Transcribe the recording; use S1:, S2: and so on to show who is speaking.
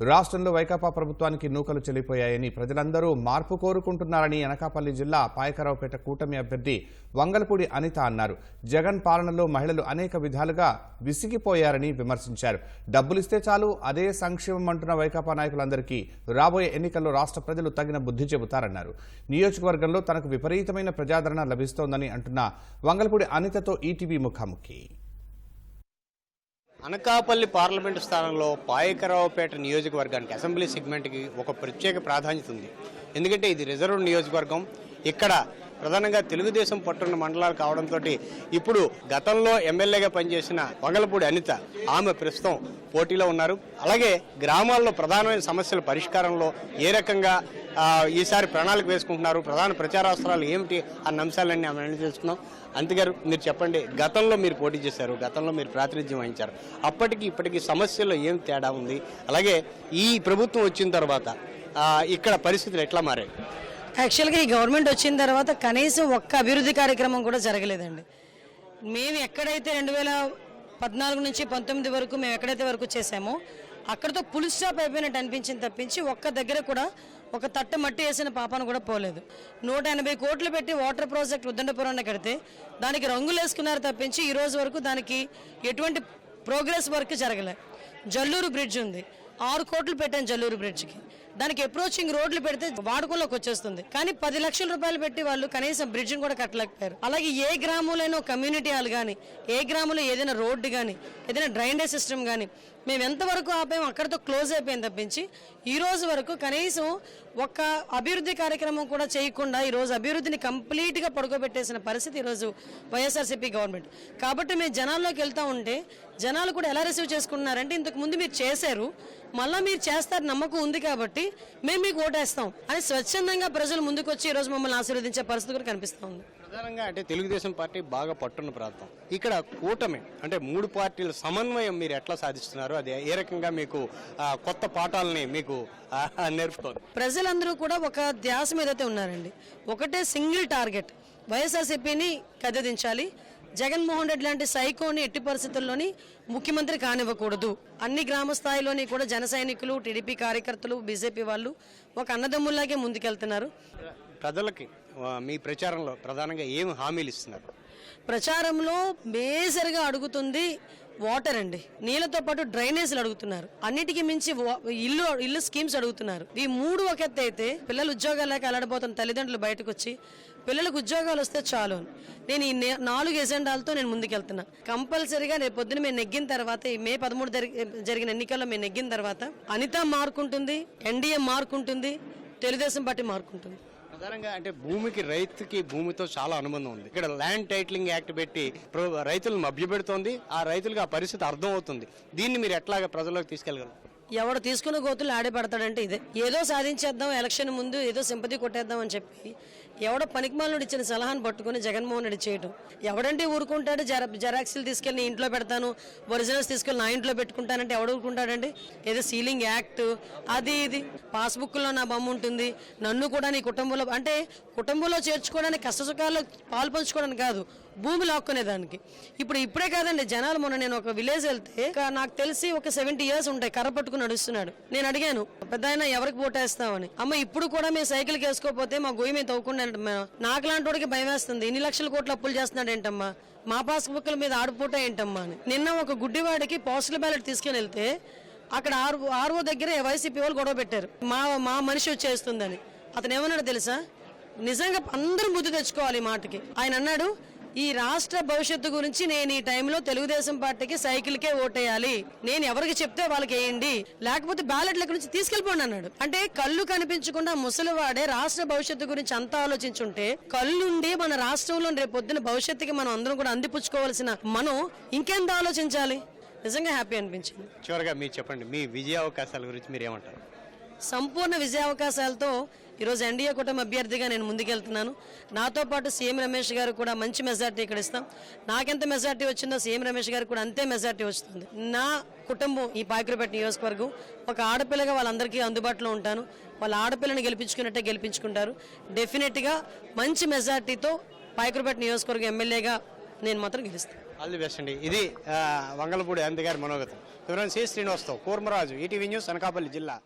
S1: రాష్ట్రంలో వైకాపా ప్రభుత్వానికి నూకలు చెల్లిపోయాయని ప్రజలందరూ మార్పు కోరుకుంటున్నారని అనకాపల్లి జిల్లా పాయకరావుపేట కూటమి అభ్యర్థి వంగలపూడి అనిత అన్నారు. జగన్ పాలనలో మహిళలు అనేక విధాలుగా విసిగిపోయారని విమర్శించారు. డబ్బులిస్తే చాలు అదే సంక్షేమం అంటున్న వైకాపా నాయకులందరికీ రాబోయే ఎన్నికల్లో రాష్ట్ర ప్రజలు తగిన బుద్ధి చెబుతారన్నారు. నియోజకవర్గంలో తనకు విపరీతమైన ప్రజాదరణ లభిస్తోందని అంటున్న వంగలపూడి అనితతో ఈటీవీ ముఖాముఖి.
S2: అనకాపల్లి పార్లమెంటు స్థానంలో పాయకరావుపేట నియోజకవర్గానికి అసెంబ్లీ సెగ్మెంట్కి ఒక ప్రత్యేక ప్రాధాన్యత ఉంది. ఎందుకంటే ఇది రిజర్వ్ నియోజకవర్గం. ఇక్కడ ప్రధానంగా తెలుగుదేశం పట్టున్న మండలాలు కావడంతో ఇప్పుడు గతంలో ఎమ్మెల్యేగా పనిచేసిన వంగలపూడి అనిత ఆమె ప్రస్తుతం పోటీలో ఉన్నారు. అలాగే గ్రామాల్లో ప్రధానమైన సమస్యల పరిష్కారంలో ఏ రకంగా ఈసారి ప్రణాళిక వేసుకుంటున్నారు. ప్రధాన ప్రచారాస్త్రాలు ఏమిటి అన్న అంశాలన్నీ ఆమె అడిగి అంతేగారు మీరు చెప్పండి గతంలో మీరు పోటీ చేశారు గతంలో మీరు ప్రాతినిధ్యం వహించారు. అప్పటికి ఇప్పటికి సమస్యల్లో ఏం తేడా ఉంది? అలాగే ఈ ప్రభుత్వం వచ్చిన తర్వాత ఇక్కడ పరిస్థితులు ఎట్లా మారాయి?
S3: యాక్చువల్గా ఈ గవర్నమెంట్ వచ్చిన తర్వాత కనీసం ఒక్క అభివృద్ధి కార్యక్రమం కూడా జరగలేదండి. మేము ఎక్కడైతే రెండు వేల పద్నాలుగు నుంచి పంతొమ్మిది వరకు మేము ఎక్కడైతే వరకు చేసామో అక్కడతో పులి స్టాప్ అయిపోయినట్టు అనిపించింది తప్పించి ఒక్క దగ్గర కూడా ఒక తట్ట మట్టి వేసిన పాపాను కూడా పోలేదు. నూట ఎనభై కోట్లు పెట్టి వాటర్ ప్రాజెక్ట్ ఉద్దండపురంలో కడితే దానికి రంగులు వేసుకున్నారు తప్పించి ఈ రోజు వరకు దానికి ఎటువంటి ప్రోగ్రెస్ వర్క్ జరగలే. జల్లూరు బ్రిడ్జ్ ఉంది. ఆరు కోట్లు పెట్టాను జల్లూరు బ్రిడ్జ్కి. దానికి అప్రోచింగ్ రోడ్లు పెడితే వాడుకలోకి వచ్చేస్తుంది. కానీ పది లక్షల రూపాయలు పెట్టి వాళ్ళు కనీసం బ్రిడ్జ్ని కూడా కట్టలేకపోయారు. అలాగే ఏ గ్రామంలో కమ్యూనిటీ హాల్ కానీ ఏ గ్రామంలో ఏదైనా రోడ్డు కానీ ఏదైనా డ్రైనేజ్ సిస్టమ్ కానీ మేము ఎంతవరకు ఆపాము అక్కడితో క్లోజ్ అయిపోయింది తప్పించి ఈ రోజు వరకు కనీసం ఒక్క అభివృద్ధి కార్యక్రమం కూడా చేయకుండా ఈ రోజు అభివృద్ధిని కంప్లీట్గా పడుకోబెట్టేసిన పరిస్థితి ఈరోజు వైఎస్ఆర్సీపీ గవర్నమెంట్. కాబట్టి మేము జనాల్లోకి వెళ్తా ఉంటే జనాలు కూడా ఎలా రిసీవ్ చేసుకుంటున్నారంటే ఇంతకు ముందు మీరు చేశారు మళ్ళీ మీరు చేస్తారు నమ్మకం ఉంది కాబట్టి మేము మీకు ఓటేస్తాం అని స్వచ్ఛందంగా ప్రజలు ముందుకు వచ్చి ఈరోజు మమ్మల్ని ఆశీర్వదించే పరిస్థితి కూడా కనిపిస్తూ ఉంది.
S2: ప్రధానంగా అంటే తెలుగుదేశం పార్టీ బాగా పట్టున్న ప్రాంతం. ఇక్కడ కూటమి అంటే మూడు పార్టీల సమన్వయం మీరు ఎట్లా సాధిస్తున్నారు? అది ఏ రకంగా మీకు కొత్త పాఠాలని మీకు నేర్పుతోంది?
S3: ప్రజలందరూ కూడా ఒక ధ్యాస మీదైతే ఉన్నారండి. ఒకటే సింగిల్ టార్గెట్ వైఎస్ఆర్సీపీని కదిదించాలి జగన్మోహన్ రెడ్డి లాంటి సైకోని ఎట్టి పరిస్థితుల్లోని ముఖ్యమంత్రి కానివ్వకూడదు. అన్ని గ్రామ స్థాయిలోని కూడా జన సైనికులు టీడీపీ కార్యకర్తలు బీజేపీ వాళ్ళు ఒక అన్నదమ్ముల్లాగే ముందుకెళ్తున్నారు.
S2: ప్రజలకి మీ ప్రచారంలో ప్రధానంగా ఏం హామీలు ఇస్తున్నారు?
S3: ప్రచారంలో మేజర్గా అడుగుతుంది వాటర్ అండి. నీళ్ళతో పాటు డ్రైనేజీలు అడుగుతున్నారు. అన్నిటికీ మించి వా- ఇల్లు ఇల్లు స్కీమ్స్ అడుగుతున్నారు. ఈ మూడు ఒక ఎత్తు అయితే పిల్లలు ఉద్యోగాలకు అలడబోతున్న తల్లిదండ్రులు బయటకు వచ్చి పిల్లలకు ఉద్యోగాలు వస్తే చాలు నేను ఈ నాలుగు ఎజెండాలతో నేను ముందుకెళ్తున్నా. కంపల్సరీగా రేపు పొద్దున మేము నెగ్గిన తర్వాత ఈ మే పదమూడు జరిగిన ఎన్నికల్లో మేము నెగ్గిన తర్వాత అనిత మార్కుంటుంది ఎన్డీఏ మార్కుంటుంది తెలుగుదేశం పార్టీ మార్కుంటుంది.
S2: ప్రధానంగా అంటే భూమికి రైతుకి భూమితో చాలా అనుబంధం ఉంది. ఇక్కడ ల్యాండ్ టైటిలింగ్ యాక్ట్ పెట్టి ప్ర- రైతులను మభ్యపెడుతోంది. ఆ రైతులకు ఆ పరిస్థితి అర్థం అవుతుంది దీన్ని మీరు ఎట్లాగా ప్రజల్లోకి తీసుకెళ్ళగలరు?
S3: ఎవడు తీసుకున్న గోతులు ఆడే పడతాడంటే ఇదే. ఏదో సాధించేద్దాం ఎలక్షన్ ముందు ఏదో సింపతి కొట్టేద్దాం అని చెప్పి ఎవడో పనికిమాలను ఇచ్చిన సలహాను పట్టుకుని జగన్మోహన్ రెడ్డి చేయడం ఎవడంటే ఊరుకుంటాడు జర జెరాక్స్లు తీసుకెళ్ళి నీ ఇంట్లో పెడతాను ఒరిజినల్స్ తీసుకెళ్ళి నా ఇంట్లో పెట్టుకుంటానంటే ఎవడు ఊరుకుంటాడండి? ఏదో సీలింగ్ యాక్ట్ అది ఇది. పాస్బుక్లో నా బొమ్మ ఉంటుంది నన్ను కూడా నీ కుటుంబంలో అంటే కుటుంబంలో చేర్చుకోవడానికి కష్టసుఖాల్లో పాల్పంచుకోవడానికి కాదు భూమి లాక్కునేదానికి. ఇప్పుడు ఇప్పుడే కాదండి జనాలు మొన్న నేను ఒక విలేజ్ వెళ్తే నాకు తెలిసి ఒక సెవెంటీ ఇయర్స్ ఉంటాయి కర్ర పట్టుకుని నడుస్తున్నాడు. నేను అడిగాను పెద్ద ఆయన ఎవరికి ఓటేస్తామని అమ్మ ఇప్పుడు కూడా మేము సైకిల్ వేసుకోకపోతే మా గొయ్యి మేము తవ్వుకుండా నాకు లాంటి వాడికి భయం వేస్తుంది. ఇన్ని లక్షల కోట్లు అప్పులు చేస్తున్నాడు ఏంటమ్మా? మా పాస్ బుక్ల మీద ఆడుపూట ఏంటమ్మా అని. నిన్న ఒక గుడ్డివాడికి పోస్టల్ బ్యాలెట్ తీసుకుని వెళ్తే అక్కడ ఆర్ ఆర్ఓ దగ్గర వైసీపీ వాళ్ళు గొడవ పెట్టారు. మా మా మనిషి వచ్చేస్తుందని. అతను ఏమన్నాడు తెలుసా? నిజంగా అందరూ బుద్ధి తెచ్చుకోవాలి ఈ మాటకి. ఆయన అన్నాడు ఈ రాష్ట్ర భవిష్యత్తు గురించి నేను ఈ టైంలో తెలుగుదేశం పార్టీకి సైకిల్కే ఓటేయాలి. నేను ఎవరికి చెప్తే వాళ్ళకి వేయండి. లేకపోతే బ్యాలెట్ల గురించి తీసుకెళ్ళిపోండి అన్నాడు. అంటే కళ్ళు కనిపించకుండా ముసలివాడే రాష్ట్ర భవిష్యత్తు గురించి అంతా ఆలోచించుంటే కళ్ళుండి మన రాష్ట్రంలో రేపు పొద్దున భవిష్యత్తుకి మనం అందరం కూడా అందిపుచ్చుకోవాల్సిన మనం ఇంకెంత ఆలోచించాలి? నిజంగా హ్యాపీ అనిపించింది.
S2: చివరిగా మీరు చెప్పండి మీ విజయ అవకాశాల గురించి మీరు ఏమంటారు?
S3: సంపూర్ణ విజయావకాశాలతో ఈరోజు ఎన్డీఏ కూటమి అభ్యర్థిగా నేను ముందుకెళ్తున్నాను. నాతో పాటు సీఎం రమేష్ గారు కూడా మంచి మెజార్టీ ఇక్కడ ఇస్తాం. నాకెంత మెజార్టీ వచ్చిందో సీఎం రమేష్ గారు కూడా అంతే మెజార్టీ వస్తుంది. నా కుటుంబం ఈ పాకిరిపేట నియోజకవర్గం. ఒక ఆడపిల్లగా వాళ్ళందరికీ అందుబాటులో ఉంటాను. వాళ్ళ ఆడపిల్లని గెలిపించుకున్నట్టే గెలిపించుకుంటారు. డెఫినెట్గా మంచి మెజార్టీతో పాకిరిపేట నియోజకవర్గం ఎమ్మెల్యేగా నేను మాత్రం గెలుస్తాను.
S2: ఆల్ ది బెస్ట్ అండి ఇది వంగలపూడి అంతగారి మనోగతం. వివరం సి శ్రీనివాస్తో కూర్మరాజు ఈటీవీ న్యూస్ అనకాపల్లి జిల్లా.